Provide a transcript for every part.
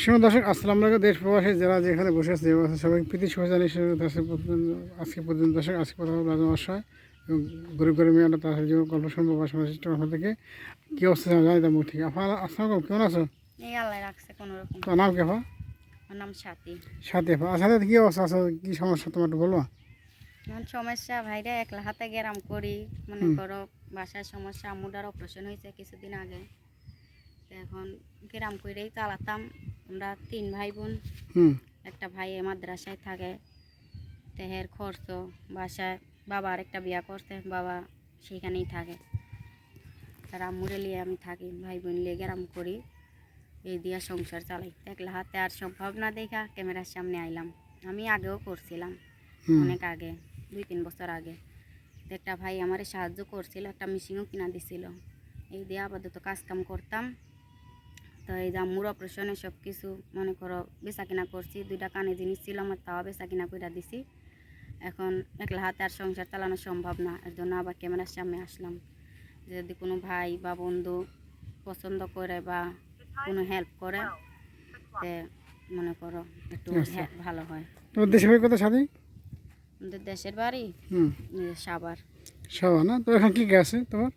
শুনুন দর্শক আসসালাম আলাইকুম দেশ প্রবাসী যারা যেখানে বসে আছে অবস্থা সবাই। প্রীতি শুভেচ্ছা শুরু করতে আজকে পর্যন্ত দর্শক আজকে কথা রাজু অসহায় এবং গরিব গরিব মেয়েরা তার জীবন গল্প শুনব বা শোনার চেষ্টা করব থেকে। কী অবস্থা জানি তার মুখ থেকে? আপা আসসালাম কেমন আছো? এই আল্লাহ রাখছে কোনো রকম। তোমার নাম কি আমার নাম সাথী। সাথে আপা। আর সাথে কী অবস্থা? আছে কী সমস্যা? তোমার একটু বলব। সমস্যা ভাইরা একলা হাতে গেরাম করি মনে। করো বাসার সমস্যা আমুটার অপারেশন হয়েছে কিছুদিন আগে। এখন গেরাম করেই চালাতাম। আমরা তিন ভাই বোন। একটা ভাই মাদ্রাসায় থাকে তেহের খরচ বাসায় বাবা আরেকটা বিয়া করছে বাবা সেখানেই থাকে। তার আম্মুরে লিয়ে আমি থাকি ভাই বোন লিয়ে গেরাম করি। এই দিয়া সংসার চালাই। একলা হাতে আর সম্ভব না দেখা ক্যামেরার সামনে আইলাম। আমি আগেও করছিলাম অনেক আগে দুই তিন বছর আগে। একটা ভাই আমারে সাহায্য করছিল একটা মেশিনও কিনা দিছিল। এই দিয়ে আপাতত কাজকাম করতাম। তো এই যে আম্মুর অপারেশনে সব কিছু মনে করো বেচা কিনা করছি দুইটা কানে জিনিস ছিল আমার তাও বেচা কিনা করে দিছি। এখন একলা হাতে আর সংসার চালানো সম্ভব না এর জন্য আবার ক্যামেরার সামনে আসলাম। যদি কোনো ভাই বা বন্ধু পছন্দ করে বা কোনো হেল্প করে তে মনে করো একটু আচ্ছা। ভালো হয়। তোমার দেশে ভাই কথা সাথে আমাদের দেশের বাড়ি? হুম। এই সাবার না? তো এখন কী কী আছে তোমার?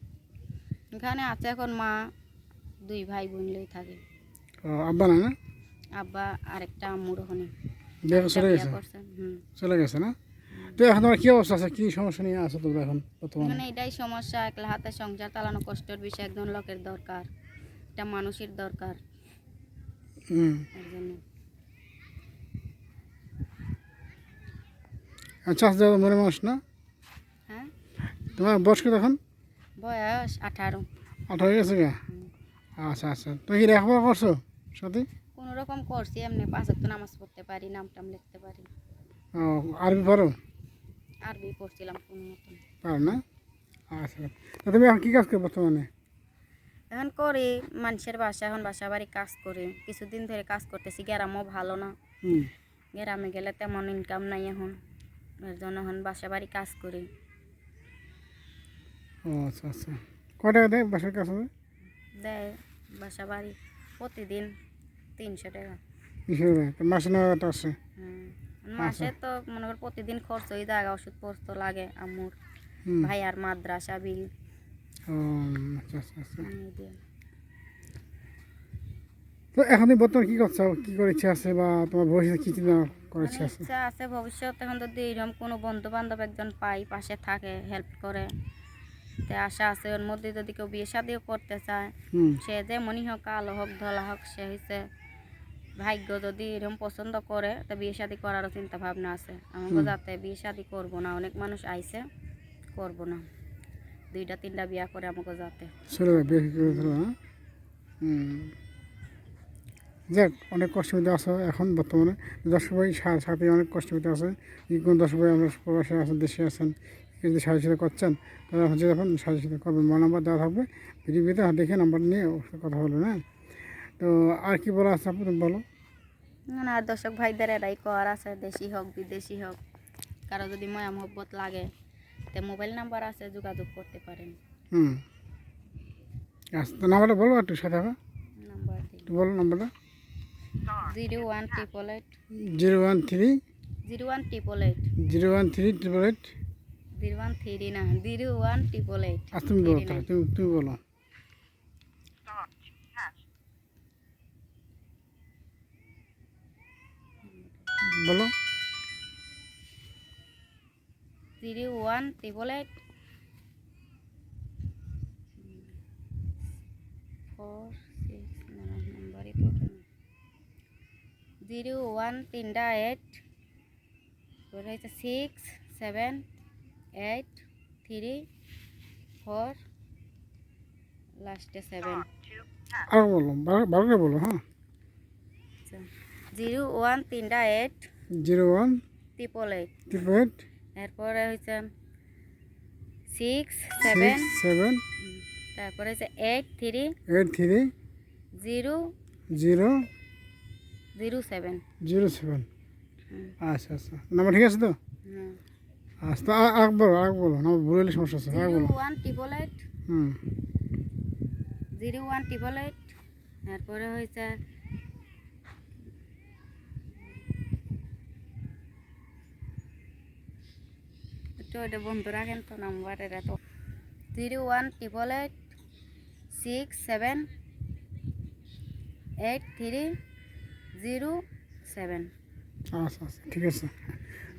এখানে আছে এখন মা দুই ভাই বোনলেই থাকে। ও, আব্বা না না? আব্বা আরেকটা আম্মুর ওখানে চলে গেছে? হুম। চলে গেছে না? তো এখন তোমার কি অবস্থা আছে? কী সমস্যা নিয়ে আছো তোমরা এখন বর্তমানে? মানে এটাই সমস্যা একলা হাতে সংসার চালানো কষ্টের বিষয় একজন লোকের দরকার একটা মানুষের দরকার। হুম। আচ্ছা আচ্ছা মনে মানুষ না? হ্যাঁ? তোমার বয়স কত এখন? বয়স আঠারো। আঠারো গেছে গা? আচ্ছা আচ্ছা। তুমি কি লেখাপড়া করছ সাথে? কোনো রকম করছি এমনি পাঁচ তো নামাজ পড়তে পারি নাম টাম লিখতে পারি। ও আরবি পারো আরবি পড়ছিলাম কোনো মতন পারো না? আচ্ছা। তা তুমি এখন কী কাজ করো বর্তমানে? এখন করি মানুষের বাসা এখন বাসা বাড়ি কাজ করি। কিছুদিন ধরে কাজ করতেছি গ্রামও ভালো না। হুম। গ্রামে গেলে তেমন ইনকাম নাই এখন। এর জন্য এখন বাসা বাড়ি কাজ করি। ও আচ্ছা আচ্ছা। কয় টাকা দেয় বাসার কাছে দেয় বাসা বাড়ি প্রতিদিন তিনশো টাকা। তো মাসে টাকা আছে মাসে তো মনে কর প্রতিদিন খরচ হয়ে যায় ওষুধ পত্র লাগে আম্মুর হুম। ভাই আর মাদ্রাসা বিল। আচ্ছা আচ্ছা আচ্ছা। তো এখন তুমি বর্তমানে কী করছ? কী করে ইচ্ছা আছে বা তোমার ভবিষ্যতে কী চিন্তা করার ইচ্ছা আছে? ইচ্ছা আছে ভবিষ্যতে এখন যদি এরকম কোনো বন্ধু বান্ধব একজন পাই পাশে থাকে হেল্প করে তে আশা আছে ওর মধ্যে যদি কেউ বিয়ে শাদিও করতে চায় সে যে মনি হোক কালো হোক ধলা হোক সে হচ্ছে ভাগ্য যদি এরকম পছন্দ করে তো বিয়ে শাদি করারও চিন্তা ভাবনা আছে। আমাকে যাতে বিয়ে শাদি করব না অনেক মানুষ আইছে করব না। দুইটা তিনটা বিয়া করে আমাকে যাতে। হুম। যাক অনেক কষ্ট মধ্যে আছে এখন বর্তমানে। দর্শক ভাই সাথে অনেক কষ্ট মধ্যে আছে যে কোনো দর্শক ভাই আমরা প্রবাসে আছেন দেশে আছেন যদি সাথে সাথে করছেন তাহলে হচ্ছে যখন সাথে সাথে করবেন আমার নাম্বার দেওয়া থাকবে ভিডিওতে দেখে নাম্বার নিয়ে কথা বলবেন হ্যাঁ? তো আর কি বলা আছে আপনি বলো? না আর দর্শক ভাইদের এরাই কর আছে দেশি হোক বিদেশি হোক কারও যদি ময়া মহব্বত লাগে তো মোবাইল নাম্বার আছে যোগাযোগ করতে পারেন। হুম। আচ্ছা তো নাম্বারটা বলব একটু সাথে নাম্বার বলো নাম্বারটা। Zero one triple eight. Zero one three zero one triple eight. Zero one three triple eight. Zero one three না জিরো ওয়ান ট্রিপল এইট তুমি বলো তাহলে তুমি তুমি বলো। বলো। Zero one triple eight four six নাম্বারই তো জিরো ওয়ান তিনটা এইট হচ্ছে six seven eight three four লাস্টে সেভেন। আর বলো করে বলো হ্যাঁ জিরো ওয়ান তিনটা eight. Zero one triple eight. Triple eight. এরপরে হচ্ছে সিক্স সেভেন। সেভেন। তারপরে হচ্ছে eight three. Eight three. Zero. Zero. Zero seven. Zero seven. আচ্ছা আচ্ছা। নাম্বার ঠিক আছে তো? হুম। আস্তে আগ বলো আগ বলো না বলে সমস্যা আছে আগ ওয়ান ট্রিপল এইট হুম। জিরো ওয়ান ট্রিপল এইট তারপরে হয়েছে তো এটা বন্ধুরা কিন্তু নাম্বার এটা তো। Zero one triple eight six seven eight three zero seven. আচ্ছা আচ্ছা ঠিক আছে।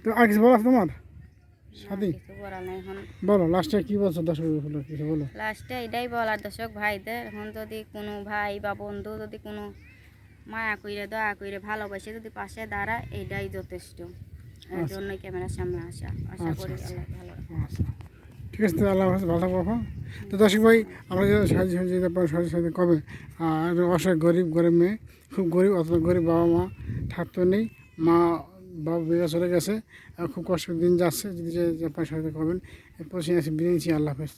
তো আর কিছু বলা তোমার? বলো লাস্টে কি বলছো দশ হলো কিছু বলো। লাস্টে এটাই বলার দর্শক ভাইদের এখন যদি কোনো ভাই বা বন্ধু যদি কোনো মায়া কইরে দয়া কইরে ভালোবাসে যদি পাশে দাঁড়ায় এইটাই যথেষ্ট। এর আচ্ছা। জন্যই ক্যামেরার সামনে আসা। আশা আচ্ছা, করি আচ্ছা। আল্লাহ ভালো ঠিক আছে তো আল্লাহ হাফেজ ভালো থাকব তো দর্শক ভাই আমরা যে সাহায্য সাহায্য কবে? আর অসহায় গরিব গরিব মেয়ে খুব গরিব অথবা গরিব বাবা মা থাকতো নেই মা বাবা বেড়ে চলে গেছে খুব কষ্ট দিন যাচ্ছে, যদি যে পয়সা করবেন এরপর সে আছে বিরিয়ানি আল্লাহ হাফেজ।